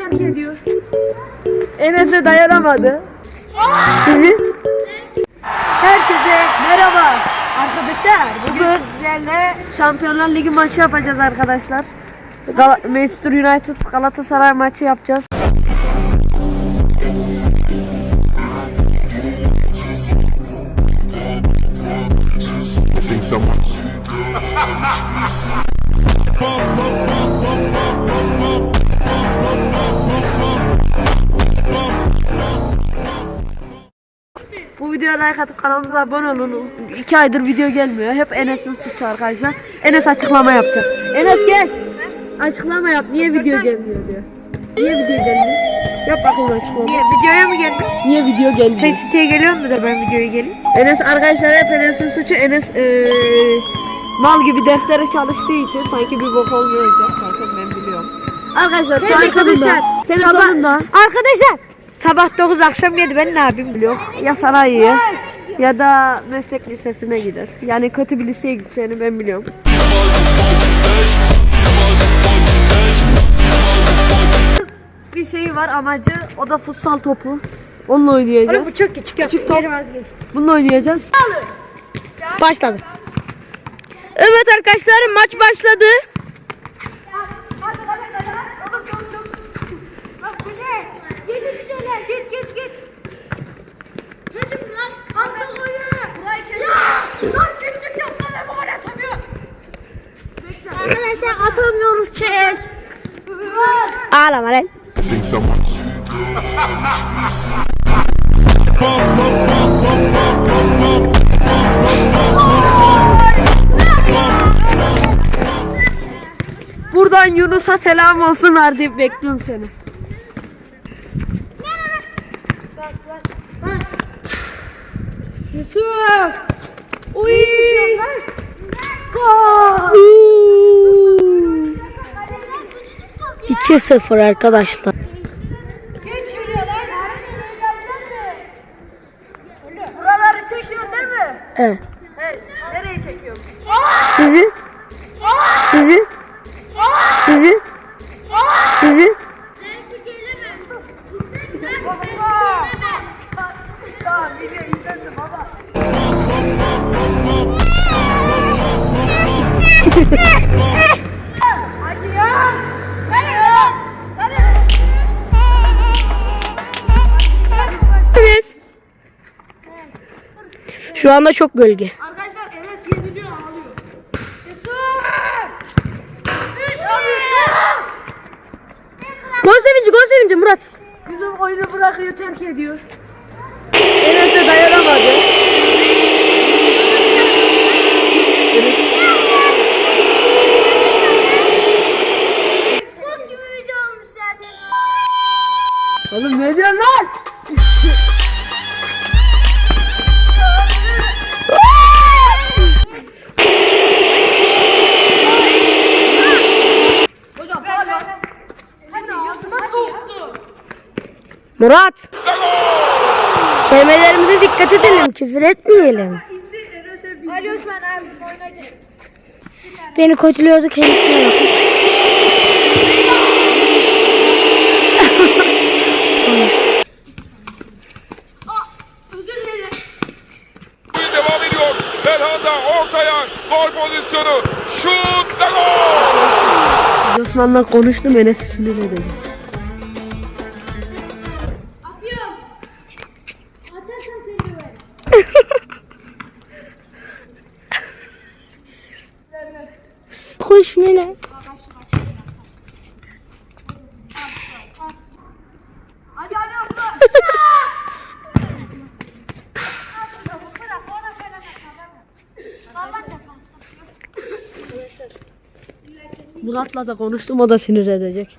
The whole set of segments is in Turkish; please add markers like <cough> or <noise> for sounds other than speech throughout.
terk ediyor. Enes'e dayanamadı. Sizi Herkese merhaba arkadaşlar. Bugün sizlerle Şampiyonlar Ligi maçı yapacağız arkadaşlar. Gal- Manchester United Galatasaray maçı yapacağız. Missing someone. <laughs> Bu videoya like atıp kanalımıza abone olunuz. İki aydır video gelmiyor. Hep Enes'in suçu arkadaşlar. Enes açıklama yapacak. Enes gel. Açıklama yap. Niye video gelmiyor diyor. Niye video gelmiyor? Yap bakayım açıklama. Niye videoya mı geldin? Niye video gelmiyor? Sen siteye geliyor mu da ben videoya geleyim? Enes arkadaşlar hep Enes'in suçu. Enes eee, mal gibi derslere çalıştığı için sanki bir bok olmayacak. Zaten ben biliyorum. Arkadaşlar Evet arkadaşlar, sonunda, sabah- sonunda Arkadaşlar sabah 9 akşam 7 ben ne yapayım biliyor ya sanayiye ya da meslek lisesine gider. Yani kötü bir liseye gideceğini ben biliyorum. Bir şeyi var amacı o da futsal topu. Onunla oynayacağız. Bu çok küçük. Küçük top. Bununla oynayacağız. Başladı. Evet arkadaşlar maç başladı. Arkadaşlar atamıyoruz çek. Ağlama lan. Buradan Yunus'a selam olsun deyip bekliyorum seni. Yusuf. Uy. Gol. 2-0 arkadaşlar. Buraları çekiyorsun değil mi? Evet. Evet. Nereye çekiyorsun? Sizi? Sizi? Sizi? Sizi? Baba. <laughs> Şu anda çok gölge. Arkadaşlar Enes yeniliyor ağlıyor. Yusuf! Üç. Gol sevinci, gol sevinci Murat. Yusuf oyunu bırakıyor terk ediyor. Enes de dayanamadı. Murat. Kelimelerimize dikkat edelim, küfür etmeyelim. Ali Osman abi oyuna gel. Beni koçluyordu kendisine bakın. Özür dilerim. Devam ediyor. Belhanda ortaya. Gol pozisyonu. Şut ve gol. Osman'la konuştum Enes'i sinir edeceğim. Kuş mine. Hadi hadi defansta. Murat'la da konuştum o da sinir edecek.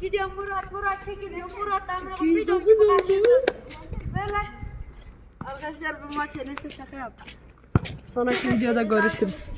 Gidiyor Murat, Murat çekiliyor. Murat da Murat bir gibi karşında. Ver lan. Arkadaşlar bu maç Enes'e şaka yaptı. Sonraki videoda görüşürüz.